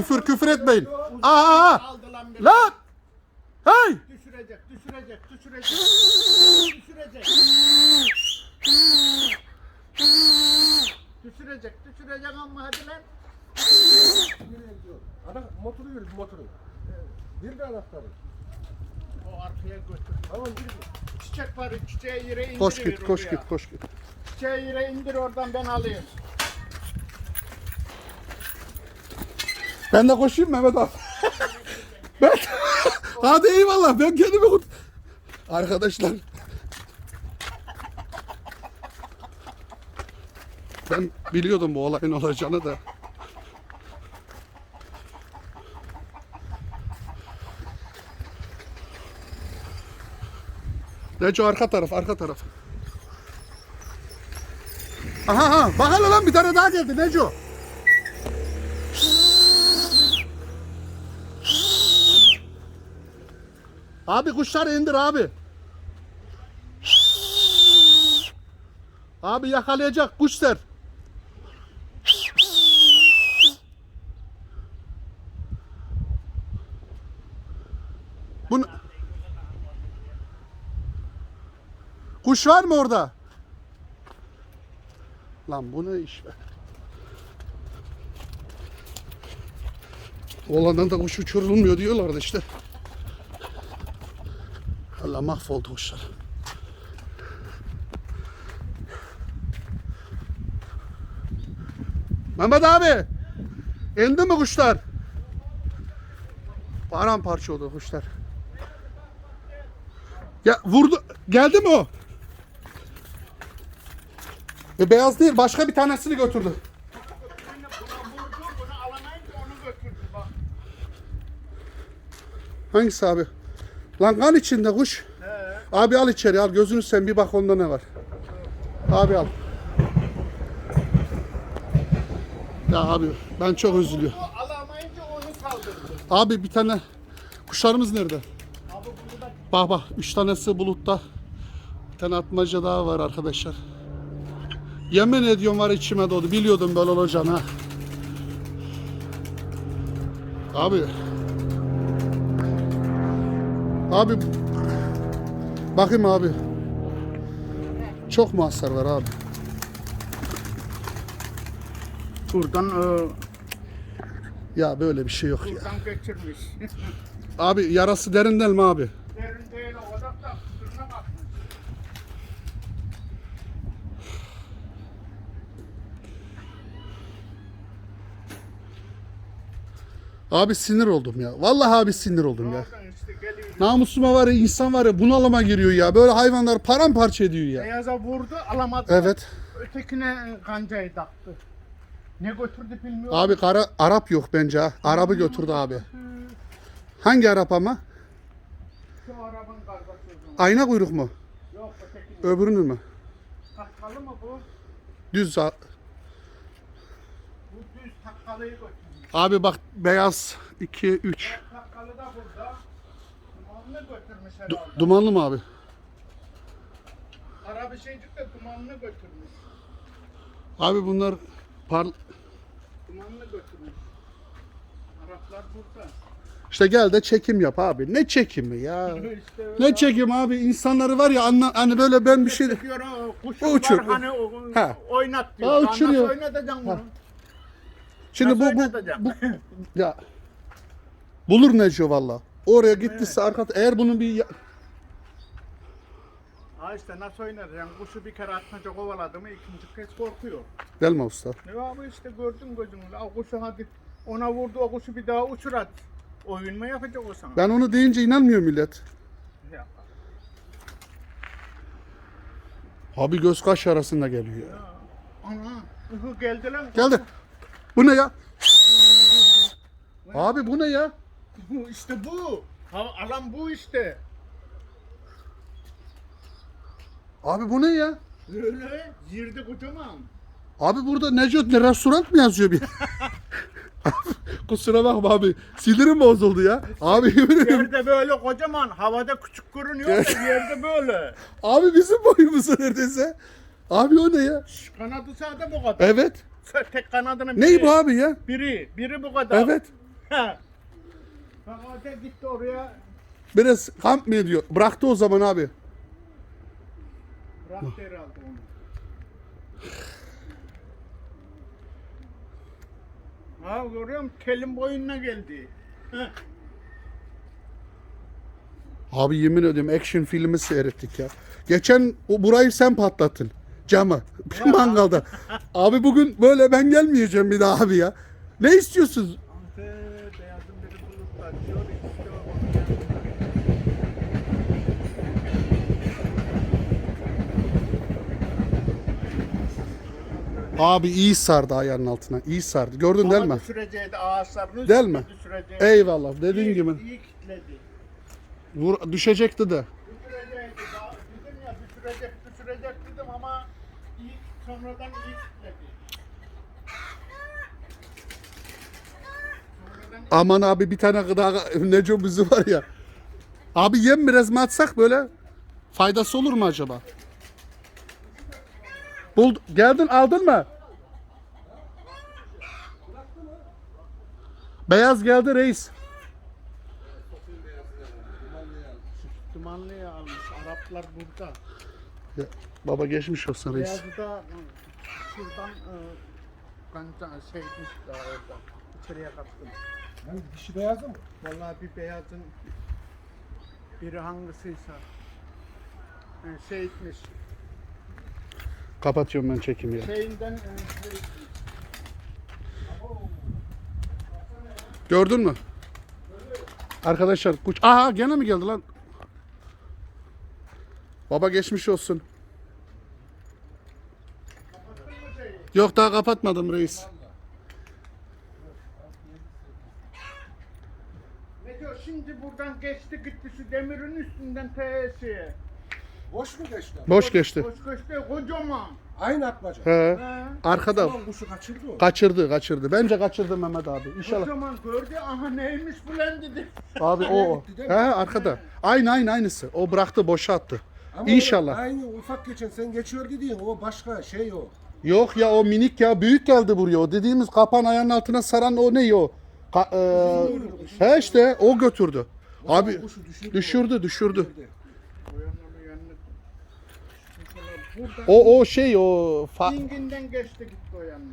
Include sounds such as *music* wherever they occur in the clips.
Küfür küfür etmeyin. Aa! Aldı lan beni. Lan! Hey! Düşürecek, düşürecek, düşürecek. düşürecek. düşürecek, düşürecek ama hadi lan. Adam motoru verir motoru. Bir de anahtarı. O arkaya götür. Tamam bir. Çiçek var, çiçeği yere indir. Koş git, koş git, koş git. Çiçeği yere indir oradan ben alayım. Ben de koşayım Mehmet abi. *laughs* ben... Hadi eyvallah ben kendimi kurt... Arkadaşlar. Ben biliyordum bu olayın olacağını da. Neco arka taraf, arka taraf. Aha, aha, bak hele lan bir tane daha geldi Neco. Abi kuşları indir abi. Abi yakalayacak kuşlar. Bunu... Kuş var mı orada? Lan bu ne iş be? Olandan da kuş uçurulmuyor diyorlardı işte. Allah mahvoldu kuşlar. Mehmet abi. indi mi kuşlar? Paramparça oldu kuşlar. Ya vurdu. Geldi mi o? E, beyaz değil. Başka bir tanesini götürdü. Hangisi abi? Lan kan içinde kuş. Abi al içeri al gözünü sen bir bak onda ne var. Abi al. Ya abi ben çok üzülüyorum. Abi bir tane kuşlarımız nerede? Abi bunu da Bak bak üç tanesi bulutta. Bir tane atmaca daha var arkadaşlar. Yemin ediyorum var içime doğdu. Biliyordum böyle olacağını ha. Abi. Abi. Bakayım abi. Çok mu hasar var abi? buradan e, Ya böyle bir şey yok ya. buradan geçirmiş. *laughs* Abi yarası derinden mi abi? Derin değil o da da kusuruna bakmış. Abi sinir oldum ya. Vallahi abi sinir oldum ya. Namusuma var ya insan var ya bunalıma giriyor ya. Böyle hayvanlar paramparça ediyor ya. Beyaza vurdu alamadı. Evet. Ötekine kancayı taktı. Ne götürdü bilmiyorum. Abi kara Arap yok bence ha. Arabı götürdü abi. Hangi Arap ama? Şu o zaman. Ayna kuyruk mu? Yok ötekine. Öbürünün mü? Takkalı mı bu? Düz. a- Bu düz takkalıyı götürmüş. Abi bak beyaz 2 3. Takkalı da burada. Dumanını götürmüş herhalde. Dumanlı mı abi? Ara bir şeycik de dumanını götürmüş. Abi bunlar par Dumanını götürmüş. Araplar burada. işte gel de çekim yap abi. Ne çekimi ya? *laughs* İşte öyle. Ne çekim abi? İnsanları var ya anla, hani böyle ben bir şey Diyor o kuş O uçuyor. var hani o, Ha. oynat diyor. Ha, Nasıl uçuruyor. oynatacaksın bunu? Şimdi bu Nasıl bu, oynatacaksın? bu ya bulur Neco valla. Oraya gittiyse arka eğer bunun bir ya- Ha işte nasıl oynatacaksın? Kuşu bir kere atmaca kovaladı mı ikinci kez korkuyor. Gelme usta. Ne abi işte gördün gözünle. O kuşu hadi ona vurdu o kuşu bir daha uçurat. Oyun mu yapacak o sana? Ben onu deyince inanmıyor millet. Ya, Abi göz kaş arasında geliyor ya. Ana. Geldi lan. Geldi. Bu ne ya? Abi bu ne ya? İşte bu. Alan bu işte. Abi bu ne ya? Öyle. Yirdi kocaman. Abi burada Neco ne restoran mı yazıyor bir? *laughs* Kusura bakma abi. Sinirim bozuldu ya. Abi. Yerde böyle kocaman. Havada küçük görünüyor da *laughs* yerde böyle. Abi bizim boyumuz neredeyse. Abi o ne ya? Kanadı sağda bu kadar. Evet. Tek kanadının Ney biri. bu abi ya? Biri. Biri bu kadar. Evet. Bak gitti oraya Biraz kamp mı ediyor? Bıraktı o zaman abi. bıraktı herhalde onu. Ha görüyor musun? Kelin boyununa geldi. Heh. Abi yemin ediyorum action filmi seyrettik ya. Geçen o burayı sen patlattın. Camı. Bir *laughs* mangalda. *laughs* abi bugün böyle ben gelmeyeceğim bir daha abi ya. Ne istiyorsunuz? Ante beyazın biri bulutlar. Şöyle işte onu Abi iyi sardı ayağının altına. İyi sardı. Gördün değil mi? Düşüreceğiydi ağaçlarını. Değil mi? Düşüreceğiydi. Eyvallah. Dediğin İyi- gibi. İyi kitledi. Vur, düşecekti de. Düşürecekti. Daha dedim ya düşürecek düşürecek dedim ama iyi, sonradan iyi kitledi. Aman abi bir tane gıda Neco bizi var ya. Abi yem biraz mı atsak böyle? Faydası olur mu acaba? Bul geldin aldın mı? Beyaz geldi reis. Dumanlı'ya almış. Araplar burada. Ya, baba geçmiş olsun reis. Beyazı da ı, şuradan e, kanca şeymiş daha orada. İçeriye kattım. Yani dişi beyazı mı? Vallahi bir beyazın biri hangisiyse e, şey etmiş. Kapatıyorum ben çekimi ya. Şeyinden e. Gördün mü? Arkadaşlar kuş. Aha gene mi geldi lan? Baba geçmiş olsun. Yok daha kapatmadım reis. Ne diyor şimdi buradan geçti gitti şu demirin üstünden tesiye. Boş mu geçti? Boş geçti. Boş geçti kocaman. Aynı atmaca. He. He. Arkada Ulan kuşu kaçırdı o. kaçırdı kaçırdı. Bence kaçırdı Mehmet abi. İnşallah. Kocaman gördü aha neymiş bu lan dedi. Abi o o. gitti değil He mi? arkada. Aynı aynı aynısı. O bıraktı boşa attı. Ama İnşallah. Aynı ufak geçen sen geçiyor dediğin o başka şey o. Yok ya o minik ya büyük geldi buraya. O dediğimiz kapan ayağının altına saran o ne o? Ka- e, he işte o götürdü. Abi kuşu düşürdü. düşürdü düşürdü. Buradan O o şey o fa- dinginden geçti gitti o yanına.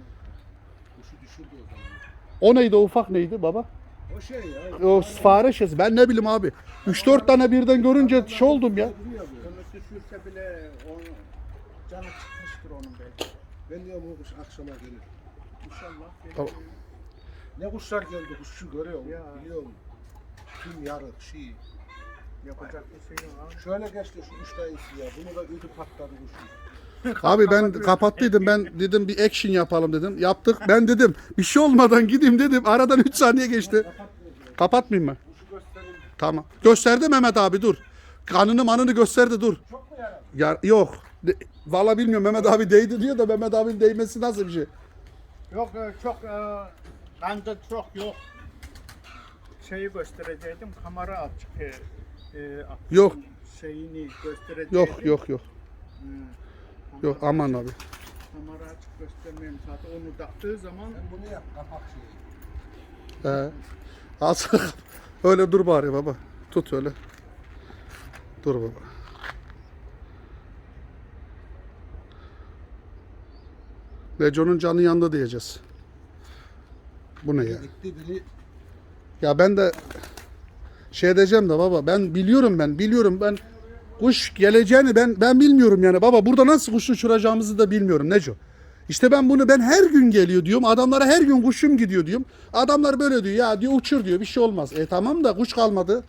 Kuşu düşürdü o zaman. o neydi o ufak neydi baba? O şey ya. O fare şeysi. Ben ne bileyim abi. 3-4 tane birden görünce şey oldum ya. Duruyor böyle. Onu düşürse bile onu canı çıkmıştır onun belki. Ben diyorum o kuş akşama gelir. İnşallah. gelir. Tamam. Ne kuşlar geldi kuşu görüyor musun? Ya. Biliyorum. Tüm yarık şey. Yapacak bir şey yok. Şöyle geçti şu üç tanesi ya. Bunu da ödü patladı kuşu. Abi ben kapattıydım. Ben dedim bir action yapalım dedim. Yaptık. Ben dedim bir şey olmadan gideyim dedim. Aradan 3 saniye geçti. Kapatmayayım mı? Tamam. Gösterdi Mehmet abi dur. Kanını manını gösterdi dur. Çok mu yaralı? Ya, yok. De, Valla bilmiyorum Mehmet abi değdi diyor da Mehmet abinin değmesi nasıl bir şey? Yok e, çok e, bende çok yok. Şeyi gösterecektim kamera açık. E, Yok. Şeyini gösterecektim. Yok yok yok. Hı. Yok aman abi. Kamera açık göstermeyeyim zaten onu taktığı zaman Sen bunu yap kapak şeyi. He. Az öyle dur bari baba. Tut öyle. Dur baba. Neco'nun canı yandı diyeceğiz. Bu ne ya? Biri Ya ben de şey diyeceğim de baba ben biliyorum ben biliyorum ben kuş geleceğini ben ben bilmiyorum yani baba burada nasıl kuş uçuracağımızı da bilmiyorum Neco. İşte ben bunu ben her gün geliyor diyorum adamlara her gün kuşum gidiyor diyorum. Adamlar böyle diyor ya diyor uçur diyor bir şey olmaz. E tamam da kuş kalmadı.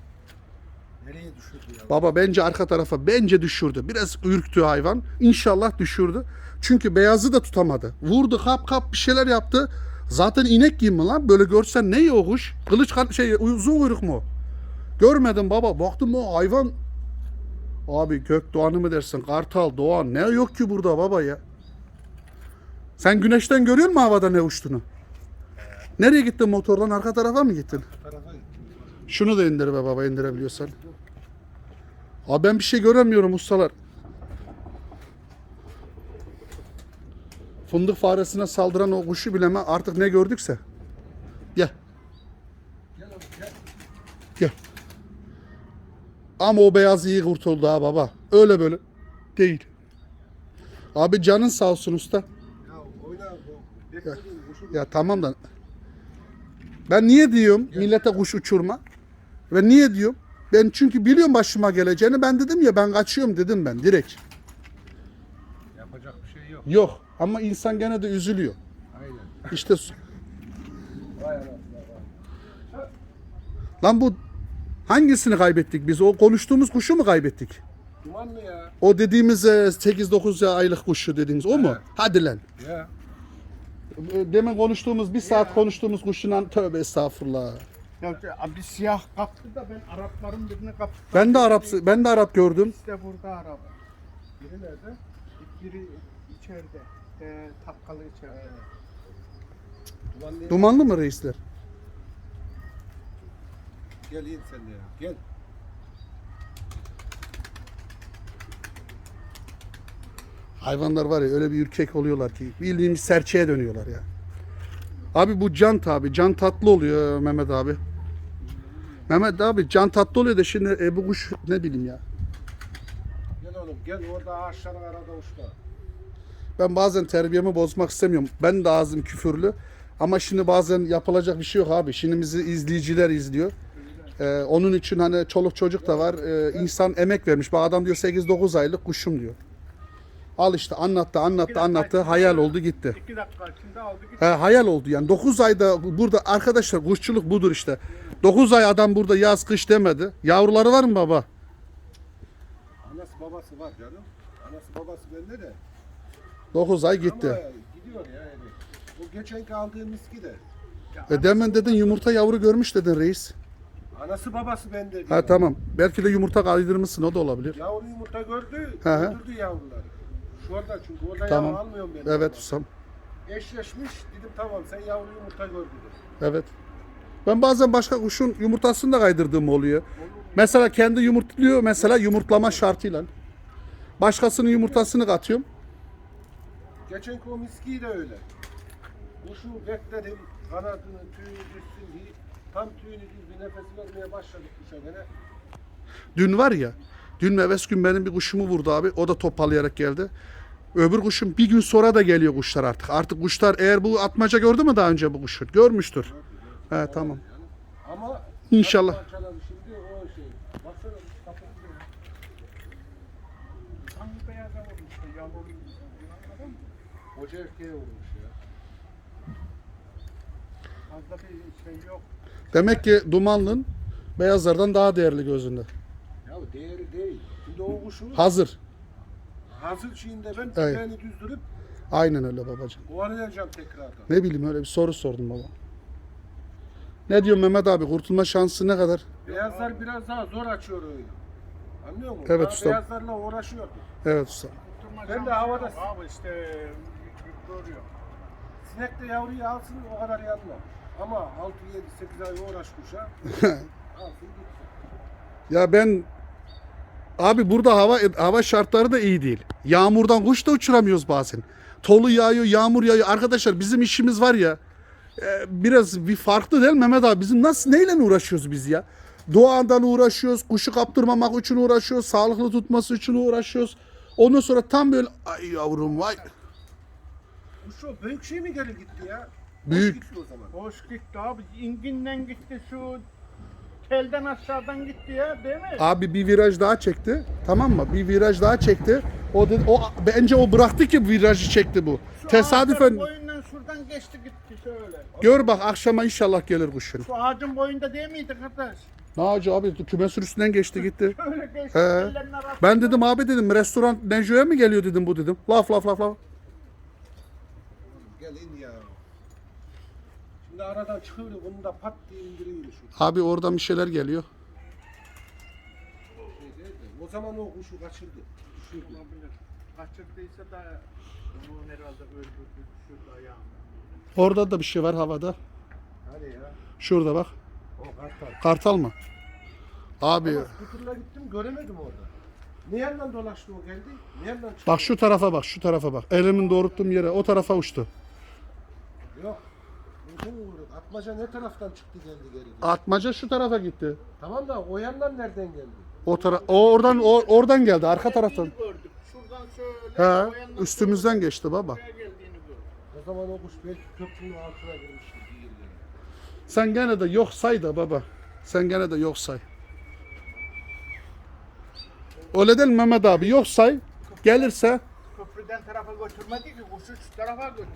nereye düşürdü ya? Baba bence arka tarafa bence düşürdü. Biraz ürktü hayvan. İnşallah düşürdü. Çünkü beyazı da tutamadı. Vurdu kap kap bir şeyler yaptı. Zaten inek gibi mi lan? Böyle görsen ne o kuş? Kılıç kan- şey uzun kuyruk mu? Görmedim baba. Baktım o hayvan Abi gök doğanı mı dersin? Kartal, doğan. Ne yok ki burada baba ya? Sen güneşten görüyor musun havada ne uçtuğunu? Nereye gittin motordan? Arka tarafa mı gittin? Şunu da indir be baba indirebiliyorsan. Abi ben bir şey göremiyorum ustalar. Fındık faresine saldıran o kuşu bileme artık ne gördükse. Gel. Gel gel. Ama o beyaz iyi kurtuldu ha baba. Öyle böyle değil. Abi canın sağ olsun usta. Ya. Ya tamam da ben niye diyorum millete kuş uçurma? Ve niye diyorum? Ben çünkü biliyorum başıma geleceğini. Ben dedim ya ben kaçıyorum dedim ben direkt. Yapacak bir şey yok. Yok ama insan gene de üzülüyor. Aynen. İşte lan bu hangisini kaybettik biz? O konuştuğumuz kuşu mu kaybettik? Dumanlı ya. O dediğimiz e, 8-9 aylık kuşu dediğiniz o mu? Hadi lan. Ya. E, Demin konuştuğumuz bir saat konuştuğumuz kuşundan tövbe estağfurullah. Ya abi siyah kaptı da ben Arapların birini kaptım. Ben de Arap ben de Arap gördüm. İşte burada Arap. Biri nerede? Biri içeride. E, takkalı içeride. Dumanlı. Dumanlı mı reisler? Gel in sen de ya. Gel. Hayvanlar var ya öyle bir ürkek oluyorlar ki bildiğimiz serçeye dönüyorlar ya. Abi bu can abi. Can tatlı oluyor Mehmet abi. Mehmet abi can tatlı oluyor da şimdi e, bu kuş ne bileyim ya. Gel oğlum gel orada ağaçların arada uçma. Ben bazen terbiyemi bozmak istemiyorum. Ben de ağzım küfürlü. Ama şimdi bazen yapılacak bir şey yok abi. Şimdi bizi izleyiciler izliyor. Ee, onun için hani çoluk çocuk da var. Ee, insan emek vermiş. Bak adam diyor 8-9 aylık kuşum diyor. Al işte anlattı anlattı anlattı. Hayal oldu gitti. İki dakika içinde aldı gitti. He, hayal oldu yani. 9 ayda burada arkadaşlar kuşçuluk budur işte. 9 ay adam burada yaz kış demedi. Yavruları var mı baba? Anası babası var canım. Anası babası bende de. 9 ay gitti. Ama gidiyor ya yani. O geçenki aldığım miski de. E demin dedin yumurta yavru görmüş dedin reis. Anası babası bende. Ha tamam. Belki de yumurta kaydırmışsın o da olabilir. Yavru yumurta gördü, Hı hı. götürdü yavruları. Şurada çünkü orada Tamam. yavru almıyorum ben. Evet Hüsam. Eşleşmiş, dedim tamam sen yavru yumurta gör dedim. Evet. Ben bazen başka kuşun yumurtasını da kaydırdığım oluyor. Mesela kendi yumurtluyor mesela yumurtlama şartıyla. Başkasının yumurtasını katıyorum. Geçenki o miskiyi de öyle. Kuşu bekledim, kanadını, tüyünü düşsün diye. Tam tüyünü düzdü, nefes vermeye başladık kuşa gene. Dün var ya, dün meves gün benim bir kuşumu vurdu abi. O da topallayarak geldi. Öbür kuşum bir gün sonra da geliyor kuşlar artık. Artık kuşlar eğer bu atmaca gördü mü daha önce bu kuşu? Görmüştür. He tamam. Ama İnşallah. şimdi o şey. Baksana. Hangi beyaza vurmuştu? Mı? Hoca erkeğe vurmuş ya. Fazla bir şey yok. Demek ki dumanlın beyazlardan daha değerli gözünde. Ya değeri değil. Şimdi o kuşu Hazır. hazır şeyinde ben Evet. tepeğini düzdürüp Aynen öyle babacığım. kovalayacağım tekrardan. Ne bileyim öyle bir soru sordum baba. Ne diyor Mehmet abi? Kurtulma şansı ne kadar? Beyazlar biraz daha zor açıyor öyle. Anlıyor musun? Evet Daha ustam. Beyazlarla uğraşıyordum. Evet usta. Ben de havada- Abi işte görüyor. Sinek de yavruyu alsın o kadar yanma. Ama 6, 7, 8 ay uğraş kuşa. *laughs* Ya ben abi burada hava hava şartları da iyi değil. Yağmurdan kuş da uçuramıyoruz bazen. Tolu yağıyor, yağmur yağıyor. Arkadaşlar bizim işimiz var ya e, biraz bir farklı değil Mehmet abi? Bizim nasıl neyle uğraşıyoruz biz ya? Doğadan uğraşıyoruz, kuşu kaptırmamak için uğraşıyoruz, sağlıklı tutması için uğraşıyoruz. Ondan sonra tam böyle ay yavrum vay. Kuş o büyük şey mi geri gitti ya? Büyük. Boş gitti o zaman. Hoş gitti abi. İnginden gitti şu telden aşağıdan gitti ya değil mi? Abi bir viraj daha çekti. Tamam mı? Bir viraj daha çekti. O dedi, o bence o bıraktı ki virajı çekti bu. Şu Tesadüfen ağacın boyundan şuradan geçti gitti şöyle. gör bak akşama inşallah gelir kuşun. Şu ağacın boyunda değil miydi kardeş? Ne ağacı abi kümesin üstünden geçti gitti. *laughs* Şöyle geçti. He. Ben dedim abi dedim restoran Neco'ya mı geliyor dedim bu dedim. Laf laf laf laf. Gel in ya. Şimdi aradan çıkıyor bunu da pat diye indiriyor şu. Abi oradan bir şeyler geliyor. Şey değil de, O zaman o kuşu kaçırdı. Düşürdü. Olabilir. Kaçırdıysa da onu herhalde öldürdü. Şurada ayağında. Orada da bir şey var havada. Hani ya. Şurada bak. O kartal. Kartal mı? Abi Ama skuterla gittim göremedim orada. Ne yandan dolaştı o geldi? Ne yandan çıktı? bak şu tarafa bak şu tarafa bak. Elimin doğrulttuğum yere o tarafa uçtu. Yok. Kim uğradı? Atmaca ne taraftan çıktı geldi geri? geri? Atmaca şu tarafa gitti. Tamam da o yandan nereden geldi? O tara o oradan o oradan geldi arka taraftan. Gördük. Şuradan şöyle. He, o üstümüzden geçti baba. buraya geldiğini gördük. O zaman o kuş belki köprünün altına girmişti. Sen gene de yok say da baba. Sen gene de yok say. Öyle değil mi Mehmet abi yok say. Gelirse Köprüden tarafa götürmedi ki kuşu şu tarafa götürdü.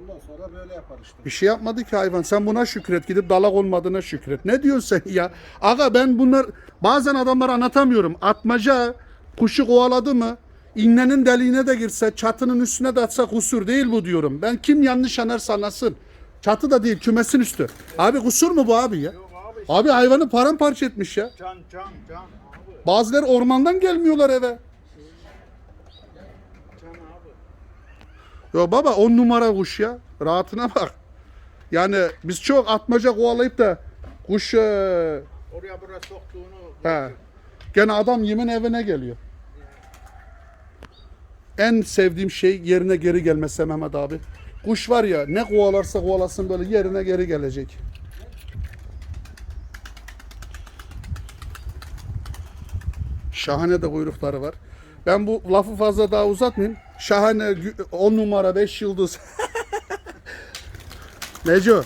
Ondan sonra böyle yapar işte. bir şey yapmadı ki hayvan. Sen buna şükret. Gidip dalak olmadığına şükret. Ne diyorsun sen ya? Aga ben bunlar bazen adamlara anlatamıyorum. Atmaca kuşu kovaladı mı? İğnenin deliğine de girse, çatının üstüne de atsa kusur değil bu diyorum. Ben kim yanlış anarsa anlasın. Çatı da değil, kümesin üstü. Abi kusur mu bu abi ya? Yok abi Abi hayvanı paramparça etmiş ya. can can can abi. Bazıları ormandan gelmiyorlar eve. Can abi. Yo baba on numara kuş ya. Rahatına bak. Yani biz çok atmaca kovalayıp da kuş e, Oraya buraya soktuğunu. he, gene adam yemin evine geliyor. En sevdiğim şey yerine geri gelmesi Mehmet abi. Kuş var ya ne kovalarsa kovalasın böyle yerine geri gelecek. Şahane de kuyrukları var. Ben bu lafı fazla daha uzatmayayım. Şahane 10 numara 5 yıldız. *laughs* Neco.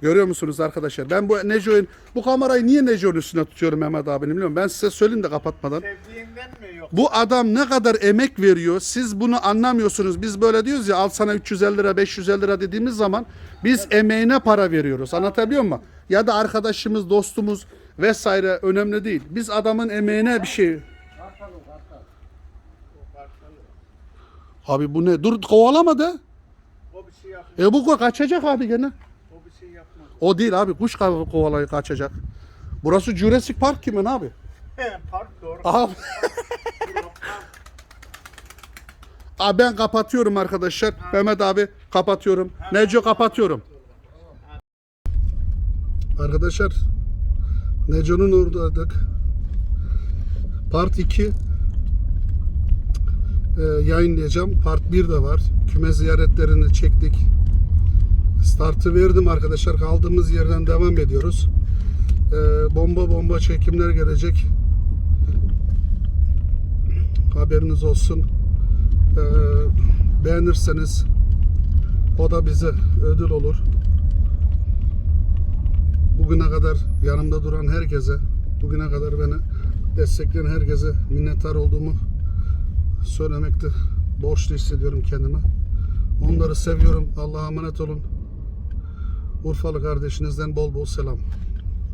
Görüyor musunuz arkadaşlar? Ben bu Neco'nun bu kamerayı niye Neco'nun üstüne tutuyorum Mehmet abinin biliyorum. Ben size söyleyeyim de kapatmadan. Sevdiğinden mi yok? Bu adam ne kadar emek veriyor siz bunu anlamıyorsunuz. Biz böyle diyoruz ya al sana 350 lira 550 lira dediğimiz zaman biz emeğine para veriyoruz. Anlatabiliyor muyum? Ya da arkadaşımız, dostumuz vesaire önemli değil. Biz adamın emeğine bir şey... Abi bu ne? Dur kovalamadı. O bir şey yapmaz. E bu kaçacak abi gene. O bir şey yapmaz. O değil abi kuş kovalayı kaçacak. Burası Jurassic Park kimin abi? Park doğru. Abi. Abi ben kapatıyorum arkadaşlar. Mehmet abi kapatıyorum. Neco kapatıyorum. Arkadaşlar Neco'nun oradaydık. Part 2 e, yayınlayacağım. Part 1 de var. Küme ziyaretlerini çektik. Startı verdim arkadaşlar. Kaldığımız yerden devam ediyoruz. E, bomba bomba çekimler gelecek. Haberiniz olsun. E, beğenirseniz o da bize ödül olur. Bugüne kadar yanımda duran herkese, bugüne kadar beni destekleyen herkese minnettar olduğumu söylemekte borçlu hissediyorum kendime. Onları seviyorum. Allah'a emanet olun. Urfalı kardeşinizden bol bol selam.